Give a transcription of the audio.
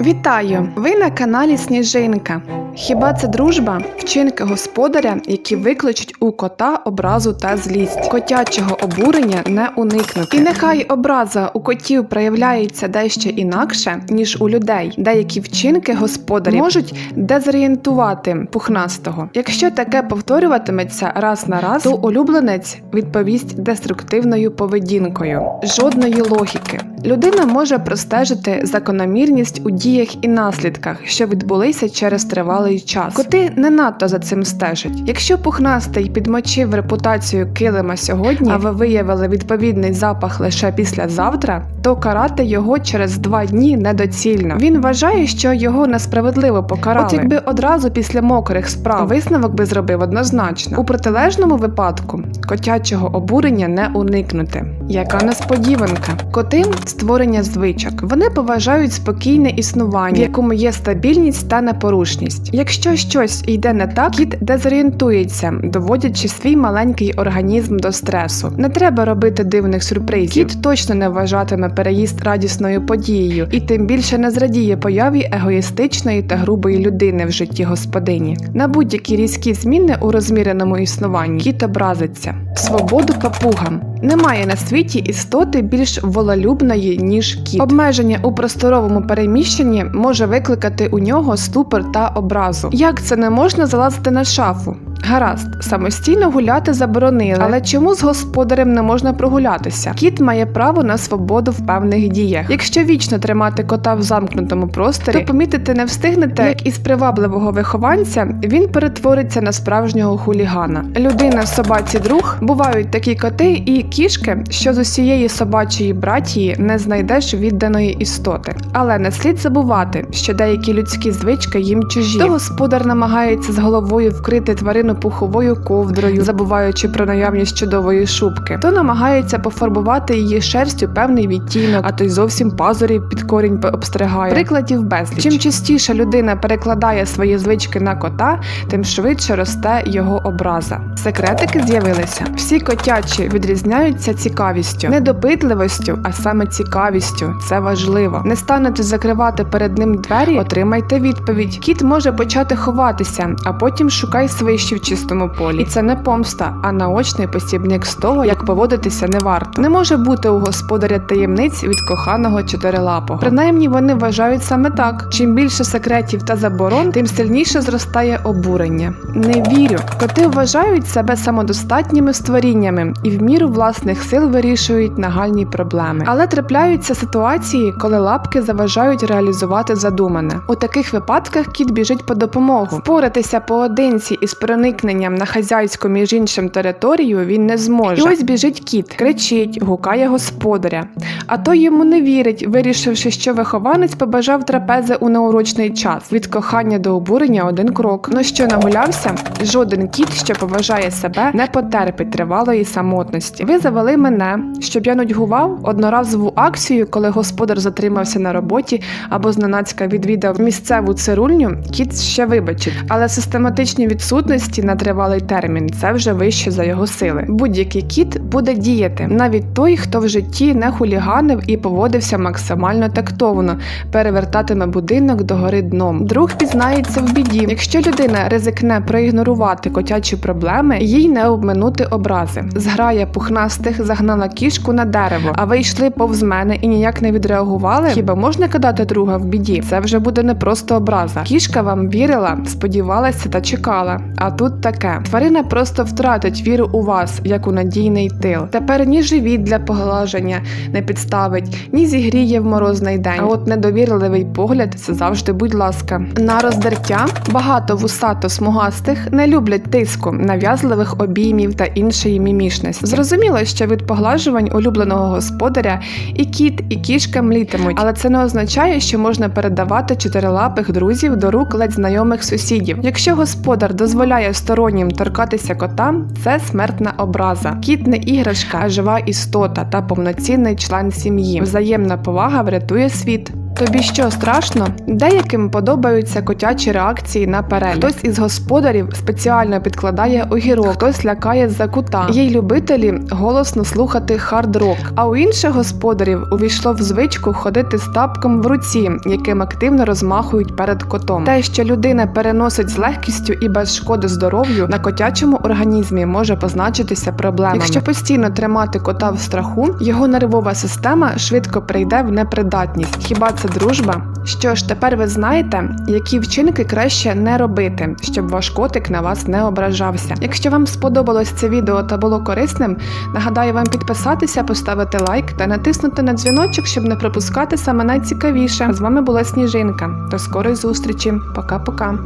Вітаю! Ви на каналі Сніжинка. Хіба це дружба? Вчинки господаря, які викличуть у кота образу та злість. Котячого обурення не уникнути. І нехай образа у котів проявляється дещо інакше, ніж у людей. Деякі вчинки господарів можуть дезорієнтувати пухнастого. Якщо таке повторюватиметься раз на раз, то улюбленець відповість деструктивною поведінкою. Жодної логіки. Людина може простежити закономірність у діях і наслідках, що відбулися через тривалий час. Коти не надто за цим стежать. Якщо пухнастий підмочив репутацію килима сьогодні, а ви виявили відповідний запах лише післязавтра, то карати його через два дні недоцільно. Він вважає, що його несправедливо покарали. От якби одразу після мокрих справ висновок би зробив однозначно. У протилежному випадку котячого обурення не уникнути. Яка несподіванка? Коти створення звичок. Вони поважають спокійне існування, в якому є стабільність та непорушність. Якщо щось йде не так, кіт дезорієнтується, доводячи свій маленький організм до стресу. Не треба робити дивних сюрпризів. Кіт точно не вважатиме переїзд радісною подією, і тим більше не зрадіє появі егоїстичної та грубої людини в житті господині. На будь-які різкі зміни у розміреному існуванні кіт образиться. Свободу папугам. Немає на світі істоти більш вололюбної, ніж кіт. Обмеження у просторовому переміщенні може викликати у нього ступор та образу. Як це не можна залазити на шафу? Гаразд, самостійно гуляти заборонили, але чому з господарем не можна прогулятися? Кіт має право на свободу в певних діях. Якщо вічно тримати кота в замкнутому просторі, то помітити не встигнете, як із привабливого вихованця він перетвориться на справжнього хулігана. Людина собаці друг бувають такі коти і кішки, що з усієї собачої братії не знайдеш відданої істоти. Але не слід забувати, що деякі людські звички їм чужі. То господар намагається з головою вкрити тварину пуховою ковдрою, забуваючи про наявність чудової шубки, то намагається пофарбувати її шерстю певний відтінок, а то й зовсім пазурів під корінь обстригає. Прикладів безліч. Чим частіше людина перекладає свої звички на кота, тим швидше росте його образа. Секретики з'явилися. Всі котячі відрізняються цікавістю, не допитливостю, а саме цікавістю. Це важливо. Не станете закривати перед ним двері, отримайте відповідь. Кіт може почати ховатися, а потім шукай свищі в чистому полі. І це не помста, а наочний посібник з того, як поводитися не варто. Не може бути у господаря таємниць від коханого чотирилапого. Принаймні вони вважають саме так. Чим більше секретів та заборон, тим сильніше зростає обурення. Не вірю. Коти вважають себе самодостатніми створіннями і в міру власних сил вирішують нагальні проблеми. Але трапляються ситуації, коли лапки заважають реалізувати задумане. У таких випадках кіт біжить по допомогу. Впоратися поодинці із проникненням на хазяйську між іншим територію він не зможе. І ось біжить кіт, кричить, гукає господаря. А той йому не вірить, вирішивши, що вихованець побажав трапези у неурочний час. Від кохання до обурення один крок. Ну що нагулявся? Жоден кіт, що поважає себе, не потерпить тривалої самотності. Ви завели мене, щоб я нудьгував одноразову акцію, коли господар затримався на роботі або зненацька відвідав місцеву цирульню, кіт ще вибачить, але систематичні відсутності на тривалий термін це вже вище за його сили. Будь-який кіт буде діяти, навіть той, хто в житті не хуліганив і поводився максимально тактовно, перевертатиме будинок догори дном. Друг пізнається в біді. Якщо людина ризикне проігнорувати котячі проблеми, їй не обминути образи. Зграя пухнастих загнала кішку на дерево, а ви йшли повз мене і ніяк не відреагували. Хіба можна кидати друга в біді? Це вже буде не просто образа. Кішка вам вірила, сподівалася та чекала. А тут таке: тварина просто втратить віру у вас, як у надійний тил. Тепер ні живіт для поглаження не підставить, ні зігріє в морозний день. А от недовірливий погляд це завжди, будь ласка. На роздертя багато вусато смугастих не люблять тиску, нав'язливих обіймів та іншої мімішності. Зрозуміло, що від поглажувань улюбленого господаря і кіт, і кішка млітимуть, але це не означає, що можна передавати чотирилапих друзів до рук ледь знайомих сусідів. Якщо господар дозволяє стороннім торкатися кота, це смертна образа. Кіт не іграшка, а жива істота та повноцінний член сім'ї. Взаємна повага врятує світ. Тобі що страшно? Деяким подобаються котячі реакції на перелік. Хтось із господарів спеціально підкладає огірок, хтось лякає за кута. Є й любителі голосно слухати хард-рок. А у інших господарів увійшло в звичку ходити з тапком в руці, яким активно розмахують перед котом. Те, що людина переносить з легкістю і без шкоди здоров'ю, на котячому організмі може позначитися проблемами. Якщо постійно тримати кота в страху, його нервова система швидко прийде в непридатність. Хіба це дружба? Що ж, тепер ви знаєте, які вчинки краще не робити, щоб ваш котик на вас не ображався. Якщо вам сподобалось це відео та було корисним, нагадаю вам підписатися, поставити лайк та натиснути на дзвіночок, щоб не пропускати саме найцікавіше. З вами була Сніжинка. До скорої зустрічі. Пока-пока.